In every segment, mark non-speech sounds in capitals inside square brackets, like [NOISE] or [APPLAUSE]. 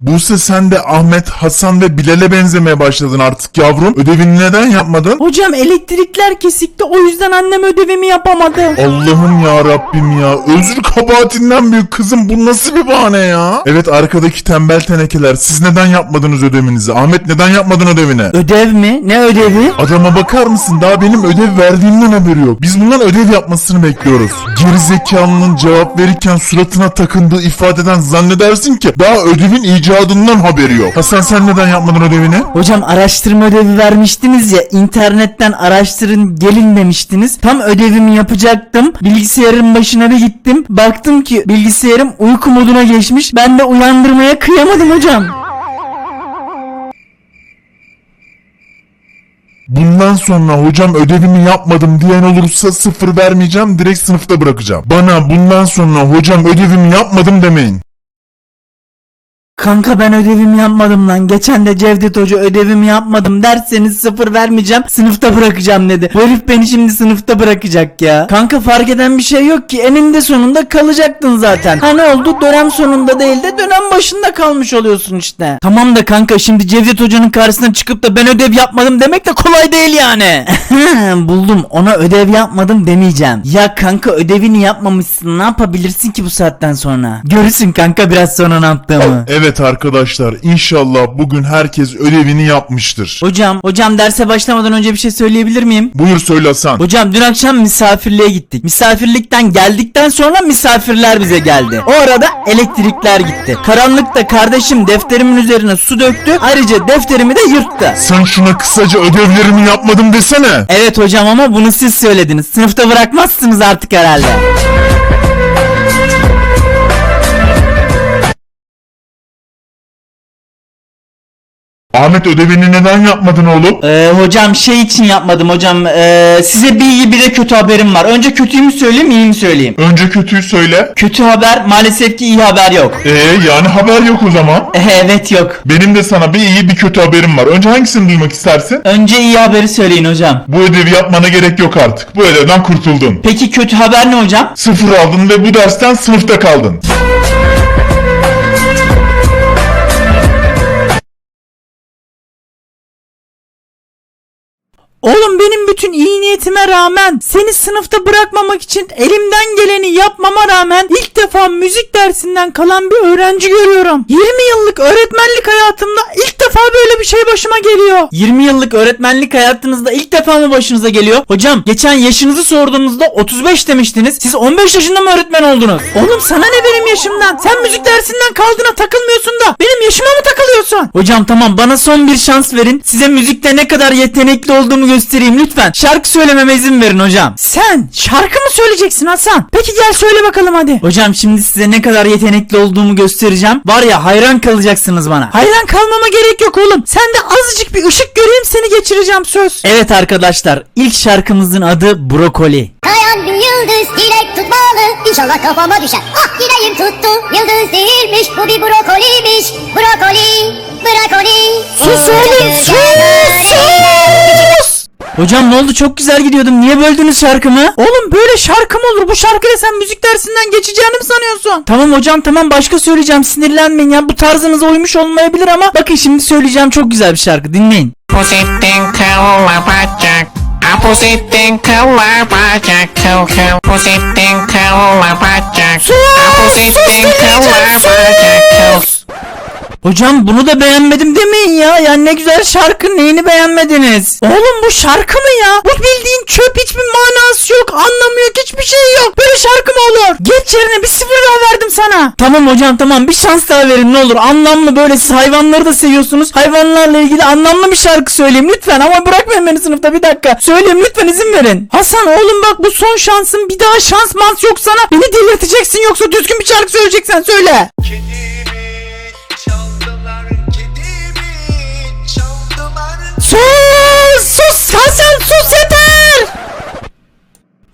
Buse sen de Ahmet, Hasan ve Bilal'e benzemeye başladın artık yavrum. Ödevini neden yapmadın? Hocam elektrikler kesikti o yüzden annem ödevimi yapamadı. Allah'ım ya Rabbim ya. Özür kabahatinden büyük kızım bu nasıl bir bahane ya? Evet arkadaki tembel tenekeler siz neden yapmadınız ödevinizi? Ahmet neden yapmadın ödevini? Ödev mi? Ne ödevi? Adama bakar mısın? Daha benim ödev verdiğimden haberi yok. Biz bundan ödev yapmasını bekliyoruz. Gerizekalının cevap verirken suratına takındığı ifadeden zannedersin ki daha ödevin icadından haberi yok. Hasan sen neden yapmadın ödevini? Hocam araştırma ödevi vermiştiniz ya internetten araştırın gelin demiştiniz. Tam ödevimi yapacaktım. Bilgisayarın başına bir gittim. Baktım ki bilgisayarım uyku moduna geçmiş. Ben de uyandırmaya kıyamadım hocam. Bundan sonra hocam ödevimi yapmadım diyen olursa sıfır vermeyeceğim direkt sınıfta bırakacağım. Bana bundan sonra hocam ödevimi yapmadım demeyin. Kanka ben ödevimi yapmadım lan. Geçen de Cevdet Hoca ödevimi yapmadım derseniz sıfır vermeyeceğim. Sınıfta bırakacağım dedi. Bu herif beni şimdi sınıfta bırakacak ya. Kanka fark eden bir şey yok ki. Eninde sonunda kalacaktın zaten. Ha ne oldu? Dönem sonunda değil de dönem başında kalmış oluyorsun işte. Tamam da kanka şimdi Cevdet Hoca'nın karşısına çıkıp da ben ödev yapmadım demek de kolay değil yani. [LAUGHS] Buldum. Ona ödev yapmadım demeyeceğim. Ya kanka ödevini yapmamışsın. Ne yapabilirsin ki bu saatten sonra? Görürsün kanka biraz sonra ne yaptığımı. Evet arkadaşlar inşallah bugün herkes ödevini yapmıştır. Hocam, hocam derse başlamadan önce bir şey söyleyebilir miyim? Buyur söyle Hasan. Hocam dün akşam misafirliğe gittik. Misafirlikten geldikten sonra misafirler bize geldi. O arada elektrikler gitti. Karanlıkta kardeşim defterimin üzerine su döktü. Ayrıca defterimi de yırttı. Sen şuna kısaca ödevlerimi yapmadım desene. Evet hocam ama bunu siz söylediniz. Sınıfta bırakmazsınız artık herhalde. Ahmet ödevini neden yapmadın oğlum? Ee, hocam şey için yapmadım hocam. Ee, size bir iyi bir de kötü haberim var. Önce kötüyü mü söyleyeyim iyi mi söyleyeyim? Önce kötüyü söyle. Kötü haber maalesef ki iyi haber yok. Ee yani haber yok o zaman. evet yok. Benim de sana bir iyi bir kötü haberim var. Önce hangisini duymak istersin? Önce iyi haberi söyleyin hocam. Bu ödevi yapmana gerek yok artık. Bu ödevden kurtuldun. Peki kötü haber ne hocam? Sıfır aldın ve bu dersten sınıfta kaldın. Oğlum benim bütün iyi niyetime rağmen seni sınıfta bırakmamak için elimden geleni yapmama rağmen ilk defa müzik dersinden kalan bir öğrenci görüyorum. 20 yıllık öğretmenlik hayatımda ilk defa böyle bir şey başıma geliyor. 20 yıllık öğretmenlik hayatınızda ilk defa mı başınıza geliyor? Hocam geçen yaşınızı sorduğumuzda 35 demiştiniz. Siz 15 yaşında mı öğretmen oldunuz? Oğlum sana ne benim yaşımdan? Sen müzik dersinden kaldığına takılmıyorsun da benim yaşıma mı takılıyorsun? Hocam tamam bana son bir şans verin. Size müzikte ne kadar yetenekli olduğumu göstereyim lütfen. Şarkı söylememe izin verin hocam. Sen şarkı mı söyleyeceksin Hasan? Peki gel söyle bakalım hadi. Hocam şimdi size ne kadar yetenekli olduğumu göstereceğim. Var ya hayran kalacaksınız bana. Hayran kalmama gerek yok oğlum. Sen de azıcık bir ışık göreyim seni geçireceğim söz. Evet arkadaşlar ilk şarkımızın adı Brokoli. Kayan bir yıldız dilek tutmalı İnşallah kafama düşer Ah dileğim tuttu Yıldız değilmiş bu bir brokoliymiş Brokoli Brokoli Sus oğlum sus sus. Hocam ne oldu? Çok güzel gidiyordum. Niye böldünüz şarkımı? Oğlum böyle şarkı mı olur. Bu şarkıyla sen müzik dersinden geçeceğini mi sanıyorsun? Tamam hocam tamam. Başka söyleyeceğim. Sinirlenmeyin ya. Bu tarzınıza uymuş olmayabilir ama bakın şimdi söyleyeceğim çok güzel bir şarkı. Dinleyin. Pusitin kılla bacak. Apusitin kılla bacak. Pusitin kılla bacak. Bacak Kıl Hocam bunu da beğenmedim demeyin ya. Ya ne güzel şarkı neyini beğenmediniz? Oğlum bu şarkı mı ya? Bu bildiğin çöp hiçbir manası yok. Anlamı yok hiçbir şey yok. Böyle şarkı mı olur? Geç yerine bir sıfır daha verdim sana. Tamam hocam tamam bir şans daha verin ne olur. Anlamlı böyle siz hayvanları da seviyorsunuz. Hayvanlarla ilgili anlamlı bir şarkı söyleyeyim lütfen. Ama bırakmayın beni sınıfta bir dakika. Söyleyeyim lütfen izin verin. Hasan oğlum bak bu son şansın. Bir daha şans mans yok sana. Beni delirteceksin yoksa düzgün bir şarkı söyleyeceksen söyle. Kedimi Sus! Sus Hasan sus yeter!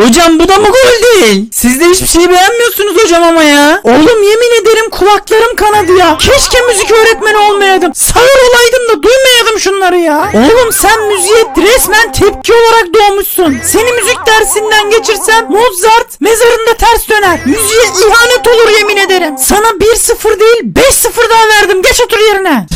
Hocam bu da mı gol değil? Siz de hiçbir şey beğenmiyorsunuz hocam ama ya. Oğlum yemin ederim kulaklarım kanadı ya. Keşke müzik öğretmeni olmayaydım. Sağır olaydım da duymayaydım şunları ya. Oğlum sen müziğe resmen tepki olarak doğmuşsun. Seni müzik dersinden geçirsem Mozart mezarında ters döner. Müziğe ihanet olur yemin ederim. Sana 1-0 değil 5-0 daha verdim. Geç otur yerine.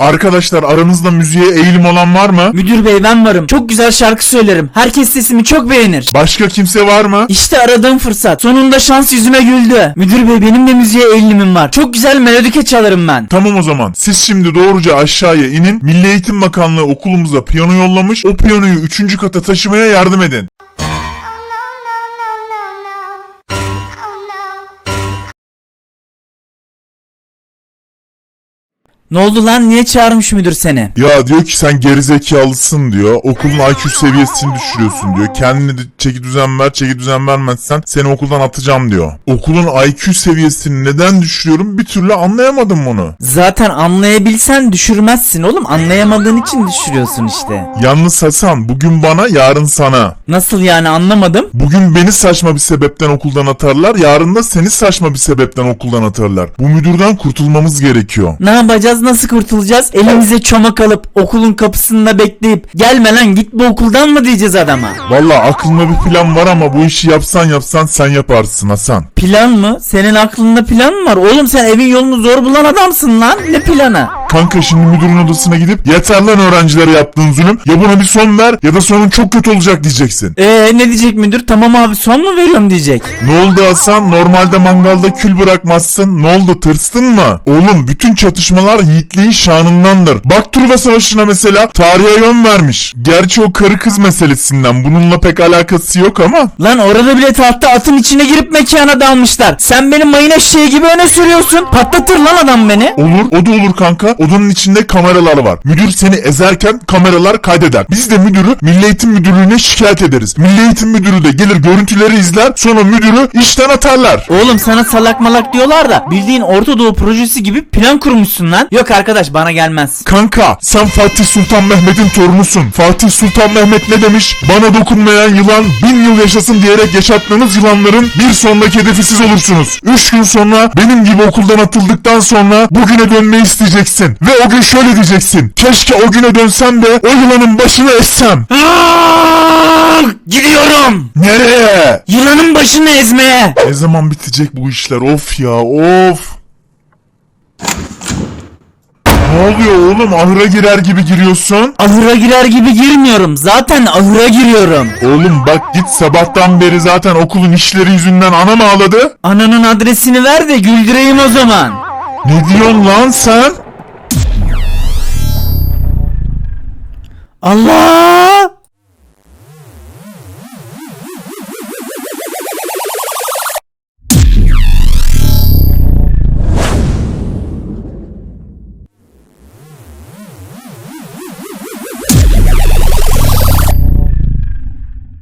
Arkadaşlar aranızda müziğe eğilim olan var mı? Müdür bey ben varım. Çok güzel şarkı söylerim. Herkes sesimi çok beğenir. Başka kimse var mı? İşte aradığım fırsat. Sonunda şans yüzüme güldü. Müdür bey benim de müziğe eğilimim var. Çok güzel melodike çalarım ben. Tamam o zaman. Siz şimdi doğruca aşağıya inin. Milli Eğitim Bakanlığı okulumuza piyano yollamış. O piyanoyu 3. kata taşımaya yardım edin. Ne oldu lan? Niye çağırmış müdür seni? Ya diyor ki sen gerizekalısın diyor. Okulun IQ seviyesini düşürüyorsun diyor. Kendine de çeki düzen ver. Çeki düzen vermezsen seni okuldan atacağım diyor. Okulun IQ seviyesini neden düşürüyorum bir türlü anlayamadım bunu. Zaten anlayabilsen düşürmezsin oğlum. Anlayamadığın için düşürüyorsun işte. Yalnız Hasan bugün bana yarın sana. Nasıl yani anlamadım. Bugün beni saçma bir sebepten okuldan atarlar. Yarın da seni saçma bir sebepten okuldan atarlar. Bu müdürden kurtulmamız gerekiyor. Ne yapacağız? Nasıl kurtulacağız? Elimize çomak alıp okulun kapısında bekleyip gelme lan git bu okuldan mı diyeceğiz adama? Valla aklımda bir plan var ama bu işi yapsan yapsan sen yaparsın Hasan. Plan mı? Senin aklında plan mı var? Oğlum sen evin yolunu zor bulan adamsın lan. Ne planı? Kanka şimdi müdürün odasına gidip yeter lan öğrencilere yaptığın zulüm. Ya buna bir son ver ya da sonun çok kötü olacak diyeceksin. Ee ne diyecek müdür? Tamam abi son mu veriyorum diyecek. Ne oldu Hasan? Normalde mangalda kül bırakmazsın. Ne oldu tırstın mı? Oğlum bütün çatışmalar yiğitliğin şanındandır. Bak Truva Savaşı'na mesela tarihe yön vermiş. Gerçi o karı kız meselesinden bununla pek alakası yok ama. Lan orada bile tahta atın içine girip mekana dalmışlar. Sen benim mayın eşeği gibi öne sürüyorsun. Patlatır lan adam beni. Olur o da olur kanka. Odanın içinde kameralar var. Müdür seni ezerken kameralar kaydeder. Biz de müdürü Milli Eğitim Müdürlüğü'ne şikayet ederiz. Milli Eğitim Müdürü de gelir görüntüleri izler sonra müdürü işten atarlar. Oğlum sana salak malak diyorlar da bildiğin Orta Doğu projesi gibi plan kurmuşsun lan. Yok arkadaş bana gelmez. Kanka sen Fatih Sultan Mehmet'in torunusun. Fatih Sultan Mehmet ne demiş? Bana dokunmayan yılan bin yıl yaşasın diyerek yaşattığınız yılanların bir sonraki hedefi siz olursunuz. Üç gün sonra benim gibi okuldan atıldıktan sonra bugüne dönmeyi isteyeceksin. Ve o gün şöyle diyeceksin. Keşke o güne dönsem de o yılanın başını essem. Aa, gidiyorum. Nereye? Yılanın başını ezmeye. Ne zaman bitecek bu işler? Of ya of. Ne oluyor oğlum? Ahıra girer gibi giriyorsun. Ahıra girer gibi girmiyorum. Zaten ahıra giriyorum. Oğlum bak git sabahtan beri zaten okulun işleri yüzünden anam ağladı. Ananın adresini ver de güldüreyim o zaman. Ne diyorsun lan sen? Allah!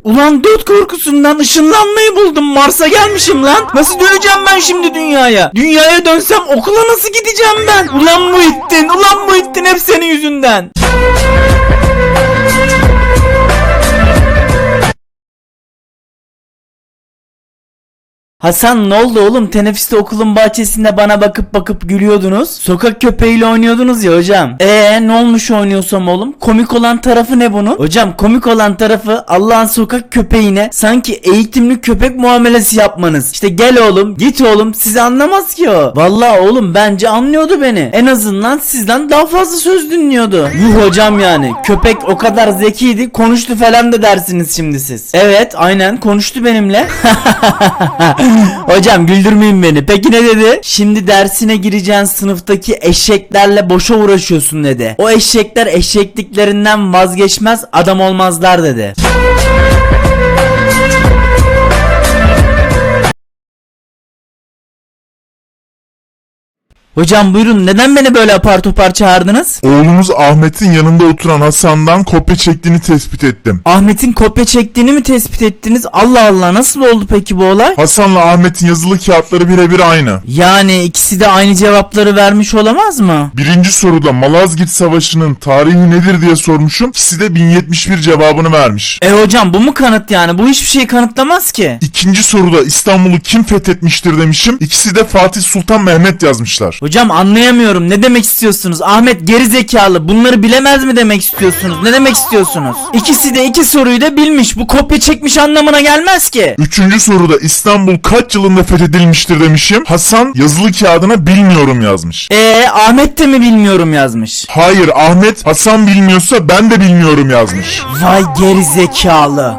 Ulan dört korkusundan ışınlanmayı buldum. Mars'a gelmişim lan. Nasıl döneceğim ben şimdi dünyaya? Dünyaya dönsem okula nasıl gideceğim ben? Ulan Muhittin, ulan Muhittin hep senin yüzünden. Hasan ne oldu oğlum? Teneffüste okulun bahçesinde bana bakıp bakıp gülüyordunuz. Sokak köpeğiyle oynuyordunuz ya hocam. Ee ne olmuş oynuyorsam oğlum? Komik olan tarafı ne bunun? Hocam komik olan tarafı Allah'ın sokak köpeğine sanki eğitimli köpek muamelesi yapmanız. İşte gel oğlum, git oğlum. Sizi anlamaz ki o. Vallahi oğlum bence anlıyordu beni. En azından sizden daha fazla söz dinliyordu. Yuh hocam yani. Köpek o kadar zekiydi. Konuştu falan da dersiniz şimdi siz. Evet aynen konuştu benimle. [LAUGHS] [LAUGHS] Hocam güldürmeyin beni. Peki ne dedi? Şimdi dersine gireceğin sınıftaki eşeklerle boşa uğraşıyorsun dedi. O eşekler eşekliklerinden vazgeçmez adam olmazlar dedi. Hocam buyurun neden beni böyle apar topar çağırdınız? Oğlumuz Ahmet'in yanında oturan Hasan'dan kopya çektiğini tespit ettim. Ahmet'in kopya çektiğini mi tespit ettiniz? Allah Allah nasıl oldu peki bu olay? Hasan'la Ahmet'in yazılı kağıtları birebir aynı. Yani ikisi de aynı cevapları vermiş olamaz mı? Birinci soruda Malazgirt Savaşı'nın tarihi nedir diye sormuşum. İkisi de 1071 cevabını vermiş. E hocam bu mu kanıt yani? Bu hiçbir şey kanıtlamaz ki. İkinci soruda İstanbul'u kim fethetmiştir demişim. İkisi de Fatih Sultan Mehmet yazmışlar. Hocam anlayamıyorum. Ne demek istiyorsunuz? Ahmet geri zekalı. Bunları bilemez mi demek istiyorsunuz? Ne demek istiyorsunuz? İkisi de iki soruyu da bilmiş. Bu kopya çekmiş anlamına gelmez ki. Üçüncü soruda İstanbul kaç yılında fethedilmiştir demişim. Hasan yazılı kağıdına bilmiyorum yazmış. Ee Ahmet de mi bilmiyorum yazmış? Hayır Ahmet Hasan bilmiyorsa ben de bilmiyorum yazmış. Vay geri zekalı.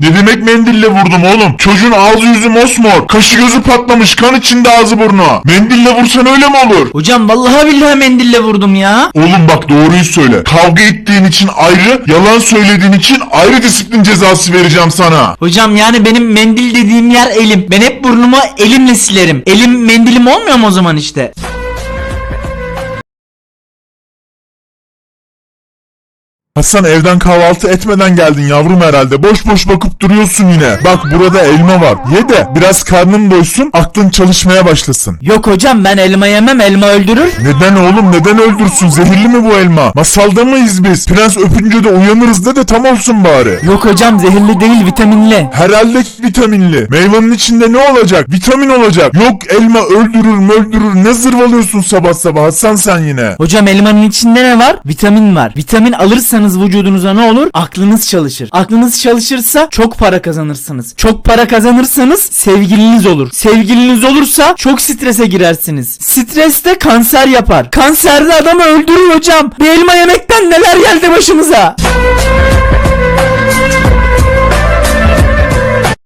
Ne demek mendille vurdum oğlum? Çocuğun ağzı yüzü mosmor. Kaşı gözü patlamış. Kan içinde ağzı burnu. Mendille vursan öyle mi olur? Hocam vallahi billahi mendille vurdum ya. Oğlum bak doğruyu söyle. Kavga ettiğin için ayrı, yalan söylediğin için ayrı disiplin cezası vereceğim sana. Hocam yani benim mendil dediğim yer elim. Ben hep burnumu elimle silerim. Elim mendilim olmuyor mu o zaman işte? Hasan evden kahvaltı etmeden geldin yavrum herhalde. Boş boş bakıp duruyorsun yine. Bak burada elma var. Ye de biraz karnın doysun, aklın çalışmaya başlasın. Yok hocam ben elma yemem elma öldürür. Neden oğlum neden öldürsün? Zehirli mi bu elma? Masalda mıyız biz? Prens öpünce de uyanırız de de tam olsun bari. Yok hocam zehirli değil vitaminli. Herhalde vitaminli. Meyvenin içinde ne olacak? Vitamin olacak. Yok elma öldürür öldürür. Ne zırvalıyorsun sabah sabah Hasan sen yine? Hocam elmanın içinde ne var? Vitamin var. Vitamin alırsanız vücudunuza ne olur? Aklınız çalışır. Aklınız çalışırsa çok para kazanırsınız. Çok para kazanırsanız sevgiliniz olur. Sevgiliniz olursa çok strese girersiniz. Stres de kanser yapar. Kanser de adamı öldürür hocam. Bir elma yemekten neler geldi başımıza.